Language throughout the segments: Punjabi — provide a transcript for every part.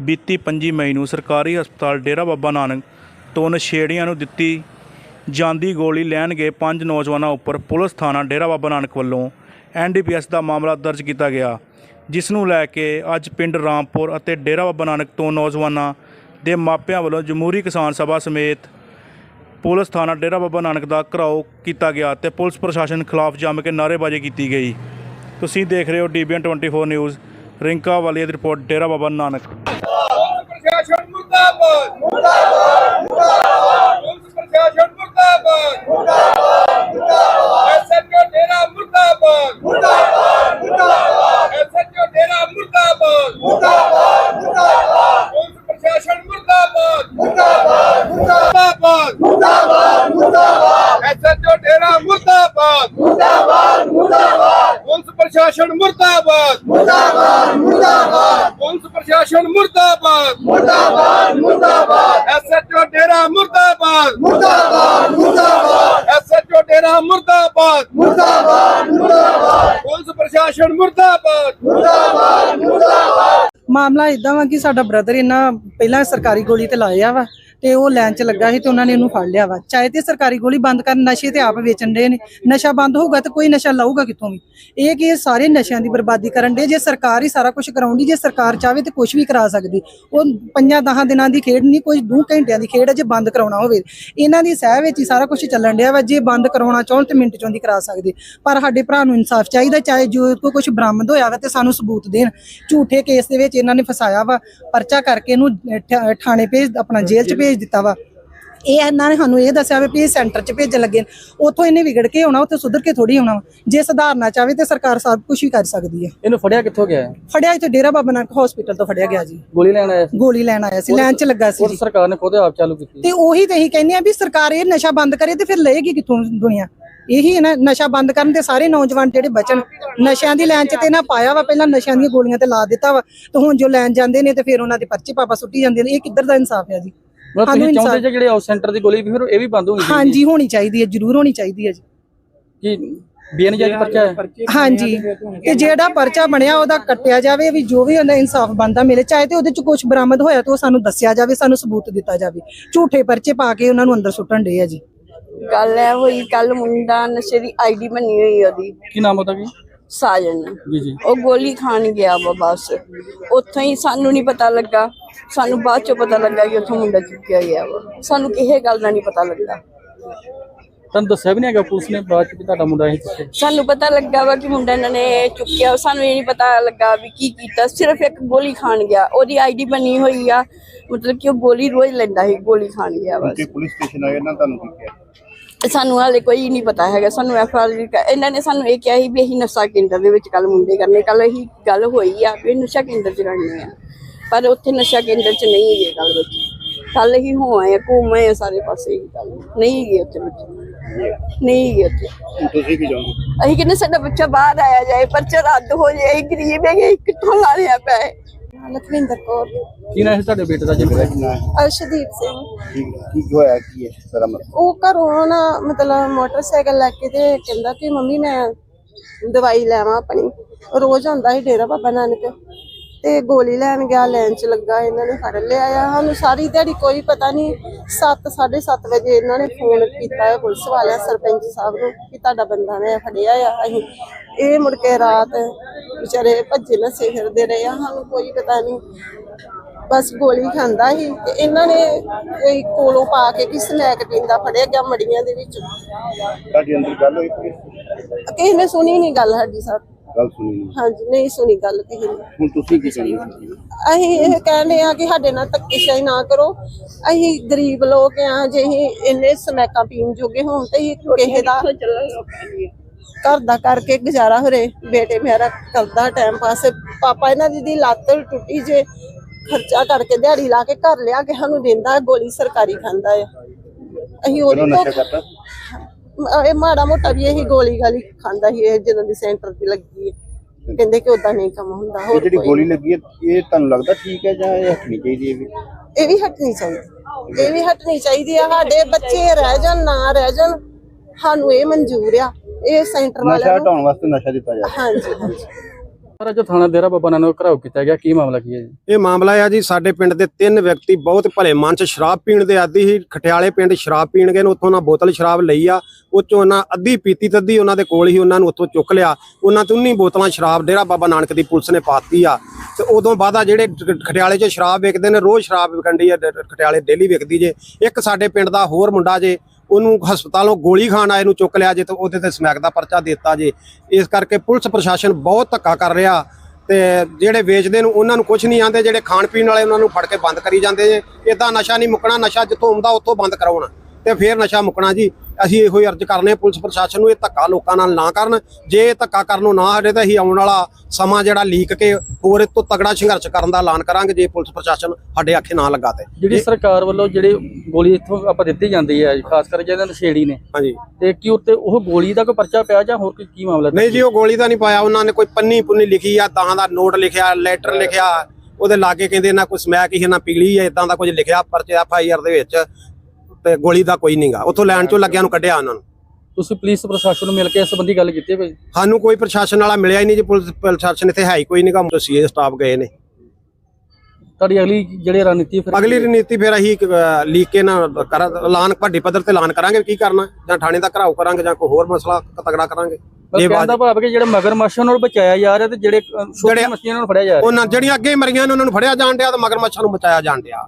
ਬੀਤੀ 25 ਮਈ ਨੂੰ ਸਰਕਾਰੀ ਹਸਪਤਾਲ ਡੇਰਾ ਬਾਬਾ ਨਾਨਕ ਤੋਂ ਨਸ਼ੇੜੀਆਂ ਨੂੰ ਦਿੱਤੀ ਜਾਂਦੀ ਗੋਲੀ ਲੈਣ ਗਏ ਪੰਜ ਨੌਜਵਾਨਾਂ ਉੱਪਰ ਪੁਲਿਸ ਥਾਣਾ ਡੇਰਾ ਬਾਬਾ ਨਾਨਕ ਵੱਲੋਂ ਐਨਡੀਪੀਐਸ ਦਾ ਮਾਮਲਾ ਦਰਜ ਕੀਤਾ ਗਿਆ, ਜਿਸ ਨੂੰ ਲੈ ਕੇ ਅੱਜ ਪਿੰਡ ਰਾਮਪੁਰ ਅਤੇ ਡੇਰਾ ਬਾਬਾ ਨਾਨਕ ਤੋਂ ਨੌਜਵਾਨਾਂ ਦੇ ਮਾਪਿਆਂ ਵੱਲੋਂ ਜਮਹੂਰੀ ਕਿਸਾਨ ਸਭਾ ਸਮੇਤ ਪੁਲਿਸ ਥਾਣਾ ਡੇਰਾ ਬਾਬਾ ਨਾਨਕ ਦਾ ਘਰਾਓ ਕੀਤਾ ਗਿਆ ਤੇ ਪੁਲਿਸ ਪ੍ਰਸ਼ਾਸਨ ਖਿਲਾਫ ਜੰਮ ਕੇ ਨਾਅਰੇਬਾਜ਼ੀ ਕੀਤੀ ਗਈ। ਤੁਸੀਂ ਦੇਖ ਰਹੇ ਹੋ ਡੀਬੀਐਨ 24 ਨਿਊਜ਼। ਰਿੰਕਾ ਵਾਲੀਆ ਦੀ ਰਿਪੋਰਟ, ਡੇਰਾ ਬਾਬਾ ਨਾਨਕ। ਪ੍ਰਸ਼ਾਸਨ ਮੁਰਦਾਬਾਦ ਮੁਰਦਾਬਾਦ ਮੁਰਦਾਬਾਦ। ਪ੍ਰਸ਼ਾਸਨ ਮੁਰਦਾਬਾਦ ਮੁਰਦਾਬਾਦ ਮੁਰਦਾਬਾਦ। ਐਸਐਚਓ ਡੇਰਾ ਮੁਰਦਾਬਾਦ ਮੁਰਦਾਬਾਦ ਮੁਰਦਾਬਾਦ। ਐਸਐਚਓ ਡੇਰਾ ਮੁਰਦਾਬਾਦ ਮੁਰਦਾਬਾਦ ਮੁਰਦਾਬਾਦ। ਪ੍ਰਸ਼ਾਸਨ ਮੁਰਦਾਬਾਦ ਮੁਰਦਾਬਾਦ ਮੁਰਦਾਬਾਦ। ਮੁਰਦਾਬਾਦ ਮੁਰਦਾਬਾਦ। ਐਸਐਚਓ ਡੇਰਾ ਮੁਰਦਾਬਾਦ ਮੁਰਦਾਬਾਦ ਮੁਰਦਾਬਾਦ। ਪ੍ਰਸ਼ਾਸਨ ਮੁਰਦਾਬਾਦ। ਮੁਰਦਾਬਾਦ ਮੁਰਦਾਬਾਦ। ਪੁਲਿਸ ਪ੍ਰਸ਼ਾਸਨ ਮੁਰਦਾਬਾਦ। ਮੁਰਦਾਬਾਦ ਮੁਰਦਾਬਾਦ। ਐਸਐਚਓ ਡੇਰਾ ਮੁਰਦਾਬਾਦ। ਮੁਰਦਾਬਾਦ ਮੁਰਦਾਬਾਦ। ਐਸਐਚਓ ਡੇਰਾ ਮੁਰਦਾਬਾਦ। ਮੁਰਦਾਬਾਦ ਮੁਰਦਾਬਾਦ। ਪੁਲਿਸ ਪ੍ਰਸ਼ਾਸਨ ਮੁਰਦਾਬਾਦ। ਮੁਰਦਾਬਾਦ ਮੁਰਦਾਬਾਦ। ਮਾਮਲਾ ਇਦਾਂ ਵਾ ਕਿ ਸਾਡਾ ਬ੍ਰਦਰ ਇਹਨਾਂ ਪਹਿਲਾਂ ਸਰਕਾਰੀ ਗੋਲੀ ਤੇ ਲਾਇਆ ਵਾ। ਤੇ ਉਹ ਲੈਣ 'ਚ ਲੱਗਾ ਸੀ ਤੇ ਉਹਨਾਂ ਨੇ ਉਹਨੂੰ ਫੜ ਲਿਆ ਵਾ। ਚਾਹੇ ਤੇ ਸਰਕਾਰੀ ਗੋਲੀ ਬੰਦ ਕਰਨ ਨਸ਼ੇ ਤੇ ਆਪ ਵੇਚਣ ਦੇ ਨੇ। ਨਸ਼ਾ ਬੰਦ ਹੋਊਗਾ ਤਾਂ ਕੋਈ ਨਸ਼ਾ ਲਾਊਗਾ ਕਿੱਥੋਂ ਵੀ? ਇਹ ਕਿ ਇਹ ਸਾਰੇ ਨਸ਼ਿਆਂ ਦੀ ਬਰਬਾਦੀ ਕਰਨ ਦੇ ਜੇ ਸਰਕਾਰ ਹੀ ਸਾਰਾ ਕੁਝ ਕਰਾਉਂਦੀ ਜੇ ਸਰਕਾਰ ਚਾਹਵੇ ਤੇ ਕੁਝ ਵੀ ਕਰਾ ਸਕਦੀ। ਉਹ ਪੰਜਾਂ ਦਹਾਂ ਦਿਨਾਂ ਦੀ ਖੇਡ ਨਹੀਂ ਕੋਈ ਦੋ ਘੰਟਿਆਂ ਦੀ ਖੇਡ ਹੈ ਜੇ ਬੰਦ ਕਰਾਉਣਾ ਹੋਵੇ। ਇਹਨਾਂ ਦੀ ਸਹਿ ਵਿੱਚ ਹੀ ਸਾਰਾ ਕੁਝ ਚੱਲਣ ਡਿਆ ਵਾ। ਜੇ ਬੰਦ ਕਰਾਉਣਾ ਚਾਹਣ ਤੇ ਮਿੰਟ ਚੋਂ ਦੀ ਕਰਾ ਸਕਦੇ। ਪਰ ਸਾਡੇ ਭਰਾ ਨੂੰ ਇਨਸਾਫ ਚਾਹੀਦਾ। ਚਾਹੇ ਜੋ ਕੋਈ ਕੁਝ ਬਰਾਮਦ ਹੋਇਆ ਵਾ ਤੇ ਸਾਨੂੰ ਸਬੂਤ ਦੇਣ। ਝੂਠੇ ਕੇਸ ਦੇ ਵਿੱਚ ਇਹਨਾਂ ਨੇ ਫਸਾਇਆ ਵਾ। ਪਰਚਾ ਕਰਕੇ ਇਹਨੂੰ ਅਹ, ਥਾਣੇ ਭੇਜ ਆਪਣਾ ਜੇਲ੍ਹ 'ਚ ਭੇਜ ਦਿੱਤਾ ਵਾ। ਇਹ ਇਹਨਾਂ ਨੇ ਸਾਨੂੰ ਇਹ ਦੱਸਿਆ ਵਾ ਇਹ ਸੈਂਟਰ 'ਚ ਭੇਜਣ ਲੱਗੇ। ਉੱਥੋਂ ਇਹਨੇ ਵਿਗੜ ਕੇ ਆਉਣਾ ਉੱਥੇ ਸੁਧਰ ਕੇ ਥੋੜੀ ਆਉਣਾ। ਜੇ ਸੁਧਾਰਨਾ ਚਾਹਵੇ ਤੇ ਸਰਕਾਰ ਸਭ ਕੁਝ ਵੀ ਕਰ ਸਕਦੀ ਹੈ। ਇਹਨੂੰ ਫੜਿਆ ਕਿੱਥੋਂ ਗਿਆ? ਹੈ? ਫੜਿਆ ਇੱਥੇ ਡੇਰਾ ਬਾਬਾ ਨਾਨਕ ਹਸਪੀਟਲ ਤੋਂ ਫੜਿਆ ਗਿਆ ਜੀ। ਗੋਲੀ ਲੈਣ ਆਇਆ ਸੀ? ਗੋਲੀ ਲੈਣ ਆਇਆ ਸੀ 'ਚ ਲੱਗਾ ਸੀ ਉਹ ਜੀ। ਸਰਕਾਰ ਨੇ ਖੁਦ ਆਪ ਚਾਲੂ ਕੀਤੀ। ਤੇ ਉਹੀ ਤੇ ਅਸੀਂ ਕਹਿੰਦੇ ਆ ਵੀ ਸਰਕਾਰ ਇਹ ਨਸ਼ਾ ਬੰਦ ਕਰੇ ਤੇ ਫਿਰ ਲਏਗੀ ਕਿੱਥੋਂ ਦੁਨੀਆ? ਇਹੀ ਹੈ ਨਾ ਨਸ਼ਾ ਬੰਦ ਕਰਨ ਤੇ ਸਾਰੇ ਨੌਜਵਾਨ ਜਿਹੜੇ ਬਚਣ ਨਸ਼ਿਆਂ ਦੀ ਲਾਈਨ 'ਚ ਤੇ ਨਾ ਪਾਇਆ ਵਾ ਪਹਿਲਾਂ ਨਸ਼ਿਆਂ ਦੀਆਂ ਗੋਲੀਆਂ ਤੇ ਲਾ ਦਿੱਤਾ ਵਾ। ਤੇ ਹੁਣ ਜੋ ਲੈਣ ਜਾਂਦੇ ਨੇ ਤੇ ਫਿਰ ਉਹਨਾਂ ਦੇ ਪਰਚੇ ਪਾਪਾ ਸੁੱਟੀ ਜਾਂਦੇ ਨੇ। ਇਹ ਕਿੱਧਰ ਦਾ ਇਨਸਾਫ ਹੈ ਜੀ? ਮਤਲਬ ਸਾਨੂੰ ਤੁਸੀਂ ਚਾਹੁੰਦੇ ਜੇ ਜਿਹੜੇ ਆਊਟ ਸੈਂਟਰ ਦੀ ਗੋਲੀ ਵੀ ਫਿਰ ਇਹ ਵੀ ਬੰਦ ਹੋਣੀ ਚਾਹੀਦੀ ਹਾਂਜੀ ਹੋਣੀ ਚਾਹੀਦੀ ਹੈ ਜ਼ਰੂਰ ਹੋਣੀ ਚਾਹੀਦੀ ਹੈ ਜੀ। ਕਿ ਬੇਨਜਾਇਜ਼ ਪਰਚਾ ਹੈ? ਹਾਂਜੀ ਤੇ ਜਿਹੜਾ ਪਰਚਾ ਬਣਿਆ ਉਹਦਾ ਕੱਟਿਆ ਜਾਵੇ ਵੀ ਜੋ ਵੀ ਉਹਦਾ ਇਨਸਾਫ ਬਣਦਾ ਮਿਲੇ ਚਾਹੇ ਤੇ ਉਹਦੇ ਚ ਕੁਝ ਬਰਾਮਦ ਹੋਇਆ ਤਾਂ ਉਹ ਸਾਨੂੰ ਦੱਸਿਆ ਜਾਵੇ ਸਾਨੂੰ ਸਬੂਤ ਦਿੱਤਾ ਜਾਵੇ। ਝੂਠੇ ਪਰਚੇ ਪਾ ਕੇ ਉਹਨਾਂ ਨੂੰ ਅੰਦਰ ਸੁੱਟਣ ਦੇ ਆ ਜੀ। ਗੱਲ ਹੈ ਹੋਈ ਕੱਲ ਮੁੰਡਾ ਨਸ਼ੇ ਦੀ ਆਈਡੀ ਬਣੀ ਹੋਈ ਉਹਦੀ। ਕੀ ਨਾਮ ਉਹਦਾ ਕੀ ਸਾਜਨ ਜੀ ਜੀ। ਉਹ ਗੋਲੀ ਖਾਣ ਗਿਆ ਵਾ ਬਸ। ਉੱਥੋਂ ਹੀ ਸਾਨੂੰ ਨਹੀਂ ਪਤਾ ਲੱਗਾ। ਸਾਨੂੰ ਬਾਅਦ ਚੋਂ ਪਤਾ ਲੱਗਾ ਕਿ ਉੱਥੋਂ ਮੁੰਡਾ ਚੁੱਕਿਆ ਗਿਆ ਵਾ। ਸਾਨੂੰ ਕਿਸੇ ਗੱਲ ਦਾ ਨਹੀਂ ਪਤਾ ਲੱਗਾ। ਤੁਹਾਨੂੰ ਦੱਸਿਆ ਵੀ ਨਹੀਂ ਹੈਗਾ ਪੁਲਿਸ ਨੇ ਬਾਅਦ ਚ ਵੀ ਤੁਹਾਡਾ ਮੁੰਡਾ ਇਹ ਕਿੱਥੇ ਸਾਨੂੰ ਪਤਾ ਲੱਗਾ ਵਾ ਕਿ ਮੁੰਡਾ ਇਹਨਾਂ ਨੇ ਚੁੱਕਿਆ। ਸਾਨੂੰ ਇਹ ਨਹੀਂ ਪਤਾ ਲੱਗਾ ਵੀ ਕੀ ਕੀਤਾ। ਸਿਰਫ ਇੱਕ ਗੋਲੀ ਖਾਣ ਗਿਆ। ਉਹਦੀ ਆਈਡੀ ਬਣੀ ਹੋਈ ਆ। ਮਤਲਬ ਕਿ ਉਹ ਗੋਲੀ ਰੋਜ਼ ਲੈਂਦਾ ਸੀ ਗੋਲੀ ਖਾਣ ਗਿਆ ਬਸ। ਕਿ ਪੁਲਿਸ ਸਟੇਸ਼ਨ ਆਏ ਨਾ ਤੁਹਾਨੂੰ ਕੀ ਕਿਹਾ? ਸਾਨੂੰ ਹਾਲੇ ਕੋਈ ਨਹੀਂ ਪਤਾ ਹੈਗਾ ਸਾਨੂੰ ਐਫ ਆਰ ਇਹਨਾਂ ਨੇ ਸਾਨੂੰ ਇਹ ਕਿਹਾ ਸੀ ਵੀ ਅਸੀਂ ਨਸ਼ਾ ਕੇਂਦਰ ਦੇ ਵਿੱਚ ਕੱਲ ਮੁੰਡੇ ਕਰਨੇ ਕੱਲ ਇਹੀ ਗੱਲ ਹੋਈ ਆ ਵੀ ਨਸ਼ਾ ਕੇਂਦਰ 'ਚ ਰਹਿਣੇ ਆ। ਪਰ ਉੱਥੇ ਨਸ਼ਾ ਕੇਂਦਰ 'ਚ ਨਹੀਂ ਹੈਗੇ ਗੱਲ ਵਿੱਚ। ਕੱਲ ਹੀ ਹੋ ਆਏ ਘੁੰਮ ਆ ਸਾਰੇ ਪਾਸੇ ਹੀ ਗੱਲ। ਨਹੀਂ ਹੈਗੇ ਉੱਥੇ ਬੱਚੇ ਨਹੀਂ ਹੈਗੇ ਉੱਥੇ। ਤੁਸੀਂ ਕੀ ਚਾਹੁੰਦੇ ਅਸੀਂ ਕਹਿੰਦੇ ਸਾਡਾ ਬੱਚਾ ਬਾਹਰ ਆਇਆ ਜਾਏ ਪਰਚਾ ਰੱਦ ਹੋ ਜਾਏ ਅਸੀਂ ਗਰੀਬ ਹੈਗੇ ਕਿੱਥੋਂ ਲਾਣਿਆ ਪਏ ਲਖਵਿੰਦਰ ਕੌਰ। ਕੀ ਨਾਮ ਹੈ ਤੁਹਾਡੇ ਬੇਟੇ ਦਾ ਜਿਹੜਾ ਕਿੰਨਾ ਅਰਸ਼ਦੀਪ ਸਿੰਘ। ਕੀ ਕੀ ਹੋਇਆ ਕੀ ਹੈ ਸਾਰਾ ਮਸਲਾ? ਉਹ ਘਰੋਂ ਨਾ ਮਤਲਬ ਮੋਟਰਸਾਈਕਲ ਲੈ ਕੇ ਤੇ ਕਹਿੰਦਾ ਕਿ ਮੰਮੀ ਮੈਂ ਦਵਾਈ ਲੈਵਾਂ ਆਪਣੀ। ਰੋਜ਼ ਆਉਂਦਾ ਸੀ ਡੇਰਾ ਬਾਬਾ ਨਾਨਕ। ਤੇ ਗੋਲੀ ਲੈਣ ਗਿਆ ਲੈਣ ਚ ਲੱਗਾ ਇਹਨਾਂ ਨੇ ਫੜ ਲਿਆ ਆ। ਸਾਨੂੰ ਸਾਰੀ ਦਿਹਾੜੀ ਕੋਈ ਪਤਾ ਨਹੀਂ 7 7:30 ਵਜੇ ਇਹਨਾਂ ਨੇ ਫੋਨ ਕੀਤਾ ਹੈ ਪੁਲਿਸ ਵਾਲਿਆਂ ਸਰਪੰਚ ਸਾਹਿਬ ਨੂੰ ਕਿ ਤੁਹਾਡਾ ਬੰਦਾ ਨੇ ਫੜਿਆ ਆ ਅਸੀਂ ਇਹ ਮੁੜ ਕੇ ਰਾਤ ਵਿਚਾਰੇ ਭੱਜੇ ਨਸੇ ਫਿਰਦੇ ਰਹੇ ਆ ਸਾਨੂੰ ਕੋਈ ਪਤਾ ਨਹੀਂ ਬਸ ਗੋਲੀ ਖਾਂਦਾ ਸੀ ਤੇ ਇਹਨਾਂ ਨੇ ਕੋਈ ਕੋਲੋਂ ਪਾ ਕੇ ਕਿ ਸਮੈਕ ਪੀਂਦਾ ਫੜਿਆ ਗਿਆ ਮੜੀਆਂ ਦੇ ਵਿੱਚ। ਤੁਹਾਡੇ ਅੰਦਰ ਗੱਲ ਹੋਈ ਕਿਸੇ ਨੇ ਸੁਣੀ ਨਹੀਂ ਗੱਲ ਸਾਡੀ ਸਰ। ਗੱਲ ਸੁਣੀ ਨਹੀਂ। ਹਾਂਜੀ ਨਹੀਂ ਸੁਣੀ ਗੱਲ ਕਿਸੇ ਨੇ। ਹੁਣ ਤੁਸੀਂ ਕੀ ਚਾਹੁੰਦੇ ਅਸੀਂ ਇਹ ਕਹਿੰਦੇ ਆ ਕਿ ਸਾਡੇ ਨਾਲ ਧੱਕੇਸ਼ਾਹੀ ਨਾ ਕਰੋ। ਅਸੀਂ ਗਰੀਬ ਲੋਕ ਆ ਜੇ ਅਸੀਂ ਇੰਨੇ ਸਮੈਕਾਂ ਪੀਣ ਜੋਗੇ ਹੋਣ ਤੇ ਅਸੀਂ ਕਿਸੇ ਦਾ ਘਰ ਦਾ ਕਰਕੇ ਗੁਜ਼ਾਰਾ ਹੋਰੇ। ਬੇਟੇ ਮੇਰਾ ਕਰਦਾ ਟਾਈਮ ਪਾਸ ਪਾਪਾ ਇਹਨਾਂ ਦੀ ਦੀ ਲੱਤ ਟੁੱਟੀ ਜੇ। ਖਰਚਾ ਕਰਕੇ ਦਿਹਾੜੀ ਲਾ ਕੇ ਘਰ ਲਿਆ ਕੇ ਸਾਨੂੰ ਦਿੰਦਾ ਗੋਲੀ ਸਰਕਾਰੀ ਖਾਂਦਾ ਆ। ਅਸੀਂ ਉਹਦੀ ਨਸ਼ਾ ਤੋਂ ਇਹ ਮਾੜਾ ਮੋਟਾ ਵੀ ਇਹੀ ਗੋਲੀ ਗਾਲੀ ਖਾਂਦਾ ਸੀ ਇਹ ਜਦੋਂ ਦੀ ਸੈਂਟਰ ਤੇ ਲੱਗੀ ਹੈ। ਕਹਿੰਦੇ ਕਿ ਉਦਾਂ ਨਹੀਂ ਕੰਮ ਹੁੰਦਾ ਇਹ ਹੋਰ ਜਿਹੜੀ ਕੋਈ ਗੋਲੀ ਲੱਗੀ ਹੈ ਇਹ ਤੁਹਾਨੂੰ ਲੱਗਦਾ ਠੀਕ ਹੈ ਜਾਂ ਇਹ ਹਟਣੀ ਚਾਹੀਦੀ ਹੈ ਵੀ? ਇਹ ਵੀ ਹਟਣੀ ਚਾਹੀਦੀ ਇਹ ਵੀ ਹਟਣੀ ਚਾਹੀਦੀ ਆ ਸਾਡੇ ਬੱਚੇ ਰਹਿ ਜਾਣ ਨਾ ਰਹਿ ਜਾਣ ਸਾਨੂੰ ਇਹ ਮਨਜ਼ੂਰ ਆ ਇਹ ਸੈਂਟਰ ਨਸ਼ਾ ਵਾਲਿਆਂ ਨੂੰ ਹਟਾਉਣ ਵਾਸਤੇ ਨਸ਼ਾ ਦਿੱਤਾ ਜਾਵੇ। ਹਾਂਜੀ ਹਾਂਜੀ। ਸਾਰਾ ਜੋ ਥਾਣਾ ਡੇਰਾ ਬਾਬਾ ਨਾਨਕ ਘਰਾਓ ਕੀਤਾ ਗਿਆ। ਕੀ ਮਾਮਲਾ ਕੀ ਹੈ ਜੀ? ਇਹ ਮਾਮਲਾ ਆ ਜੀ, ਸਾਡੇ ਪਿੰਡ ਦੇ ਤਿੰਨ ਵਿਅਕਤੀ ਬਹੁਤ ਭਲੇ ਮਨ ਚ ਸ਼ਰਾਬ ਪੀਣ ਦੇ ਆਦੀ ਸੀ। ਖਟਿਆਲੇ ਪਿੰਡ ਸ਼ਰਾਬ ਪੀਣ ਗਏ ਨੇ, ਉੱਥੋਂ ਉਹਨਾਂ ਬੋਤਲ ਸ਼ਰਾਬ ਲਈ ਆ। ਉਹ ਚੋਂ ਉਹਨਾਂ ਅੱਧੀ ਪੀਤੀ ਤੱਦੀ ਉਹਨਾਂ ਦੇ ਕੋਲ ਹੀ ਉਹਨਾਂ ਨੂੰ ਉੱਥੋਂ ਚੁੱਕ ਲਿਆ। ਉਹਨਾਂ ਤੋਂ 19 ਬੋਤਲਾਂ ਸ਼ਰਾਬ ਡੇਰਾ ਬਾਬਾ ਨਾਨਕ ਦੀ ਪੁਲਿਸ ਨੇ ਪਾਤੀ ਆ। ਤੇ ਉਦੋਂ ਬਾਅਦ ਆ ਜਿਹੜੇ ਖਟਿਆਲੇ 'ਚ ਸ਼ਰਾਬ ਵੇਚਦੇ ਨੇ, ਰੋਜ਼ ਸ਼ਰਾਬ ਵਿਕੰਡੀ ਆ ਡ- ਖਟਿਆਲੇ ਡੇਲੀ ਵਿਕਦੀ ਜੇ। ਇੱਕ ਸਾਡੇ ਪਿੰਡ ਦਾ ਹੋਰ ਮੁੰਡਾ ਜੇ ਉਹਨੂੰ ਹਸਪਤਾਲੋਂ ਗੋਲੀ ਖਾਣ ਆਏ ਨੂੰ ਚੁੱਕ ਲਿਆ ਜੇ ਤੇ ਉਹਦੇ ਤੇ ਸਮੈਕ ਦਾ ਪਰਚਾ ਦਿੱਤਾ ਜੇ। ਇਸ ਕਰਕੇ ਪੁਲਿਸ ਪ੍ਰਸ਼ਾਸਨ ਬਹੁਤ ਧੱਕਾ ਕਰ ਰਿਹਾ ਤੇ ਜਿਹੜੇ ਵੇਚਦੇ ਨੂੰ ਉਹਨਾਂ ਨੂੰ ਕੁਝ ਨਹੀਂ ਆਂਦੇ, ਜਿਹੜੇ ਖਾਣ ਪੀਣ ਵਾਲੇ ਉਹਨਾਂ ਨੂੰ ਫੜ ਕੇ ਬੰਦ ਕਰੀ ਜਾਂਦੇ ਜੇ। ਇਦਾਂ ਨਸ਼ਾ ਨਹੀਂ ਮੁੱਕਣਾ, ਨਸ਼ਾ ਜਿੱਥੋਂ ਆਉਂਦਾ, ਉੱਥੋਂ ਬੰਦ ਕਰਾਉਣਾ। ਤੇ ਫੇਰ ਨਸ਼ਾ ਮੁੱਕਣਾ ਜੀ। ਅਸੀਂ ਇਹੋ ਹੀ ਅਰਜ਼ ਕਰਨੇ ਪੁਲਿਸ ਪ੍ਰਸ਼ਾਸਨ ਨੂੰ ਇਹ ਧੱਕਾ ਲੋਕਾਂ ਨਾਲ ਨਾ ਕਰਨ। ਜੇ ਇਹ ਧੱਕਾ ਕਰਨੋਂ ਨਾ ਹਟੇ ਤਾਂ ਅਸੀਂ ਆਉਣ ਵਾਲਾ ਸਮਾਂ ਜਿਹੜਾ ਲੀਕ ਕੇ ਹੋਰ ਇਹ ਤੋਂ ਤਗੜਾ ਸੰਘਰਸ਼ ਕਰਨ ਦਾ ਐਲਾਨ ਕਰਾਂਗੇ ਜੇ ਪੁਲਿਸ ਪ੍ਰਸ਼ਾਸਨ ਸਾਡੇ ਆਖੇ ਨਾ ਲੱਗਾ ਤੇ ਜਿਹੜੀ ਸਰਕਾਰ ਵੱਲੋਂ ਜਿਹੜੇ ਗੋਲੀ ਇੱਥੋਂ ਆਪਾਂ ਦਿੱਤੀ ਜਾਂਦੀ ਹੈ ਖਾਸ ਕਰਕੇ ਜਿਹਨਾਂ ਨਸ਼ੇੜੀ ਨੇ। ਹਾਂਜੀ। ਤੇ ਕੀ ਉੱਤੇ ਉਹ ਗੋਲੀ ਦਾ ਕੋਈ ਪਰਚਾ ਪਿਆ ਜਾਂ ਹੋਰ ਕੋਈ ਕੀ ਮਾਮਲਾ ਨਹੀਂ ਜੀ ਉਹ ਗੋਲੀ ਤਾਂ ਨਹੀਂ ਪਾਇਆ। ਉਹਨਾਂ ਨੇ ਕੋਈ ਪੰਨੀ ਪੁੰਨੀ ਲਿਖੀ ਆ ਤਾਂ ਦਾ ਨੋਟ ਲਿਖਿਆ ਲੈਟਰ ਲਿਖਿਆ। ਉਹਦੇ ਲਾਗੇ ਕਹਿੰਦੇ ਇਹਨਾਂ ਕੋਈ ਸਮੈਕ ਹੀ ਨਾ ਪੀਲੀ ਹੈ ਇਦਾਂ ਦਾ ਕੁਝ ਲਿਖਿਆ ਪਰਚੇ ਐਫ ਆਈ ਆਰ ਦੇ ਵਿੱਚ। ਤੇ ਗੋਲੀ ਦਾ ਕੋਈ ਨਹੀਂਗਾ ਉੱਥੋਂ ਲੈਣ ਚੋਂ ਲੱਗਿਆ ਨੂੰ ਕੱਢਿਆ ਉਹਨਾਂ ਨੂੰ। ਤੁਸੀਂ ਪੁਲਿਸ ਪ੍ਰਸ਼ਾਸਨ ਨੂੰ ਮਿਲ ਕੇ ਇਸ ਸੰਬੰਧੀ ਗੱਲ ਕੀਤੀ ਹੈ ਭਾਈ? ਸਾਨੂੰ ਕੋਈ ਪ੍ਰਸ਼ਾਸਨ ਵਾਲਾ ਮਿਲਿਆ ਹੀ ਨਹੀਂ ਜੀ ਪੁਲਿਸ ਪ੍ਰਸ਼ਾਸਨ ਇੱਥੇ ਹੈ ਹੀ ਕੋਈ ਨਹੀਂਗਾ ਸੀਏ ਸਟਾਫ ਗਏ ਨੇ। ਤੁਹਾਡੀ ਅਗਲੀ ਜਿਹੜੀ ਰਣਨੀਤੀ ਫਿਰ ਅਗਲੀ ਰਣਨੀਤੀ ਫਿਰ ਅਸੀਂ ਲੀਕ ਕੇ ਨਾ ਕਰ ਐਲਾਨ ਵੱਡੇ ਪੱਧਰ ਤੇ ਐਲਾਨ ਕਰਾਂਗੇ ਕੀ ਕਰਨਾ ਜਾਂ ਥਾਣੇ ਦਾ ਘਰਾਓ ਕਰਾਂਗੇ ਜਾਂ ਕੋਈ ਹੋਰ ਮਸਲਾ ਤਗੜਾ ਕਰਾਂਗੇ। ਜੇ ਬਾਅਦ ਕਹਿੰਦਾ ਭਾਵ ਕਿ ਜਿਹੜੇ ਮਗਰ ਮੱਛਾਂ ਨੂੰ ਬਚਾਇਆ ਜਾ ਰਿਹਾ ਤੇ ਜਿਹੜੇ ਜਿਹੜੇ- ਮੱਛੀਆਂ ਨੂੰ ਫੜਿਆ ਜਾ ਰਿਹਾ। ਉਹਨਾਂ ਜਿਹੜੀਆਂ ਅੱਗੇ ਮਰੀਆਂ ਨੇ ਉਹਨਾਂ ਨੂੰ ਫੜਿਆ ਜਾਣ ਡਿਆ ਤੇ ਮਗਰਮੱਛਾਂ ਨੂੰ ਬਚਾਇਆ ਜਾਣ ਡਿਆ।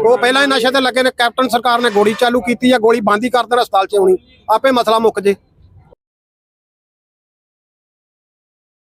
ਉਹ ਪਹਿਲਾਂ ਹੀ ਨਸ਼ੇ ਤੇ ਲੱਗੇ ਨੇ। ਕੈਪਟਨ ਸਰਕਾਰ ਨੇ ਗੋਲੀ ਚਾਲੂ ਕੀਤੀ ਆ ਗੋਲੀ ਬੰਦ ਹੀ ਕਰ ਦੇਣਾ ਹਸਪਤਾਲ 'ਚ ਆਉਣੀ ਆਪੇ ਮਸਲਾ ਮੁੱਕ ਜੇ।